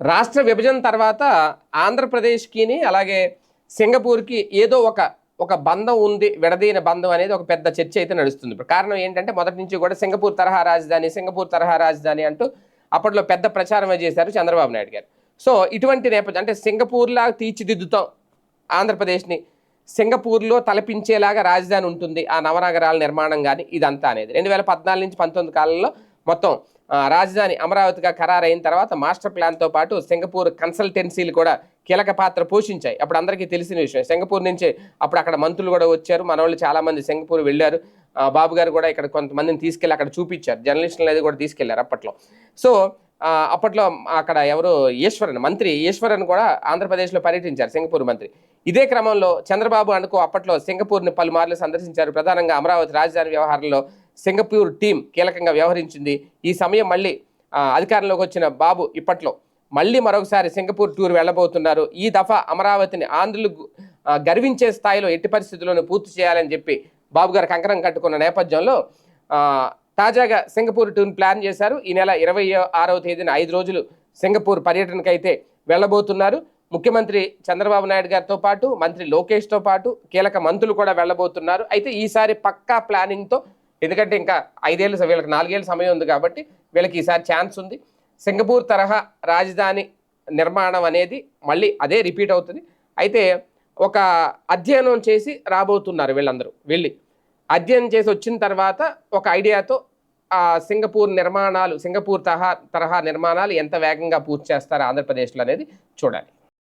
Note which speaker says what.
Speaker 1: రాష్ట్ర విభజన తర్వాత ఆంధ్రప్రదేశ్కిని అలాగే సింగపూర్కి ఏదో ఒక ఒక బంధం ఉంది విడదీన బంధం అనేది ఒక పెద్ద చర్చ అయితే నడుస్తుంది. ఇప్పుడు కారణం ఏంటంటే మొదటి నుంచి కూడా సింగపూర్ తరహా రాజధాని సింగపూర్ తరహా రాజధాని అంటూ అప్పట్లో పెద్ద ప్రచారం చేశారు చంద్రబాబు నాయుడు గారు. సో ఇటువంటి నేపథ్యం అంటే సింగపూర్లా తీర్చిదిద్దుతాం ఆంధ్రప్రదేశ్ని సింగపూర్లో తలపించేలాగా రాజధాని ఉంటుంది ఆ నవనగరాల నిర్మాణం కానీ ఇదంతా అనేది. రెండు వేల పద్నాలుగు నుంచి పంతొమ్మిది కాలంలో మొత్తం రాజధాని అమరావతిగా ఖరారైన తర్వాత మాస్టర్ ప్లాన్తో పాటు సింగపూర్ కన్సల్టెన్సీలు కూడా కీలక పాత్ర పోషించాయి. అప్పుడు అందరికీ తెలిసిన విషయం సింగపూర్ నుంచి అప్పుడు అక్కడ మంత్రులు కూడా వచ్చారు. మన వాళ్ళు సింగపూర్ వెళ్ళారు. బాబు గారు కూడా ఇక్కడ కొంతమందిని తీసుకెళ్ళి అక్కడ చూపించారు. జర్నలిస్టులు అది కూడా తీసుకెళ్ళారు అప్పట్లో. సో అప్పట్లో అక్కడ ఎవరు? ఈశ్వరన్ మంత్రి ఈశ్వరన్ కూడా ఆంధ్రప్రదేశ్లో పర్యటించారు సింగపూర్ మంత్రి. ఇదే క్రమంలో చంద్రబాబు అనుకో అప్పట్లో సింగపూర్ని పలుమార్లు సందర్శించారు. ప్రధానంగా అమరావతి రాజధాని వ్యవహారంలో సింగపూర్ టీం కీలకంగా వ్యవహరించింది. ఈ సమయం మళ్ళీ అధికారంలోకి వచ్చిన బాబు ఇప్పట్లో మళ్ళీ మరొకసారి సింగపూర్ టూర్ వెళ్ళబోతున్నారు. ఈ దఫా అమరావతిని ఆంధ్రులు గర్వించే స్థాయిలో ఎట్టి పరిస్థితుల్లోనూ పూర్తి చేయాలని చెప్పి బాబు గారు కంకణం కట్టుకున్న నేపథ్యంలో తాజాగా సింగపూర్ టూర్ ప్లాన్ చేశారు. ఈ నెల ఇరవై ఆరవ తేదీన ఐదు రోజులు సింగపూర్ పర్యటనకు అయితే వెళ్ళబోతున్నారు. ముఖ్యమంత్రి చంద్రబాబు నాయుడు గారితో పాటు మంత్రి లోకేష్తో పాటు కీలక మంత్రులు కూడా వెళ్ళబోతున్నారు. అయితే ఈసారి పక్కా ప్లానింగ్తో ఎందుకంటే ఇంకా ఐదేళ్ళు స- వీళ్ళకి నాలుగేళ్ళ సమయం ఉంది కాబట్టి వీళ్ళకి ఈసారి ఛాన్స్ ఉంది. సింగపూర్ తరహా రాజధాని నిర్మాణం అనేది మళ్ళీ అదే రిపీట్ అవుతుంది. అయితే ఒక అధ్యయనం చేసి రాబోతున్నారు వీళ్ళందరూ వెళ్ళి. అధ్యయనం చేసి వచ్చిన తర్వాత ఒక ఐడియాతో సింగపూర్ నిర్మాణాలు సింగపూర్ తరహా తరహా నిర్మాణాలు ఎంత వేగంగా పూర్తి చేస్తారు ఆంధ్రప్రదేశ్లో అనేది చూడాలి.